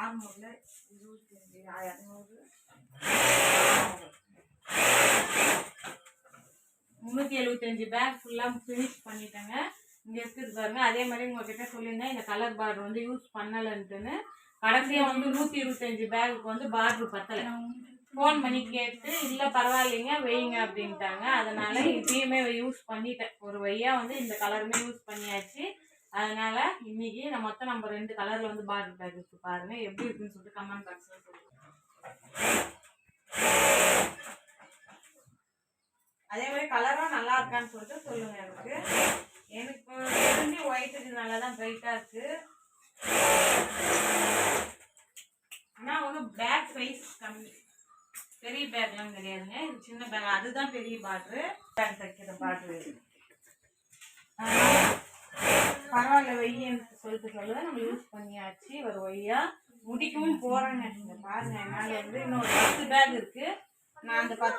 ஆறுநூறுல இருபத்தஞ்சி இரநூறு முந்நூற்றி எழுபத்தஞ்சு பேக் ஃபுல்லாக ஃபினிஷ் பண்ணிட்டேங்க. இங்கே இருக்குது பாருங்க. அதே மாதிரி உங்ககிட்ட சொல்லியிருந்தேன் இந்த கலர் பார்டர் வந்து யூஸ் பண்ணலைன்ட்டுன்னு. கடைசியாக வந்து நூற்றி இருபத்தஞ்சு பேக்குக்கு வந்து பார்டர் பத்தலை. ஃபோன் பண்ணி கேட்டு இல்லை பரவாயில்லைங்க வைங்க அப்படின்ட்டாங்க. அதனால இதையுமே யூஸ் பண்ணிட்டேன். ஒரு வையா வந்து இந்த கலருமே யூஸ் பண்ணியாச்சு. அதனால இன்னைக்கு நான் மொத்தம் நம்ம ரெண்டு கலர்ல வந்து பார்டர் பேக் இருக்கு பாருங்க எப்படி இருக்குன்னு சொல்லிட்டு கமெண்ட் பாக்ஸ்ல சொல்லுங்க. அதே மாதிரி கலரும் நல்லா இருக்கான்னு சொல்லிட்டு சொல்லுங்க எனக்கு. எனக்கு தெரிஞ்சு ஒயிட் இது நல்லா தான் பிரைட்டா இருக்கு. ஆனா ஒன்று பேக் சைஸ் கம்மி. பெரிய பேக்லாம் கிடையாதுங்க. இது சின்ன பேக் அதுதான் பெரிய பாட்ரு பேக் தைக்கிற பாட்ரு பரவாயில்ல வெய்யன்னு சொல்லிட்டு சொல்லுவேன் நம்ம யூஸ் பண்ணியாச்சு ஒரு ஒய்யா முடிக்கவும் போறேங்க பாருங்க என்னால வந்து இன்னும் ஒரு பத்து பேக் இருக்கு. நான் அந்த பத்து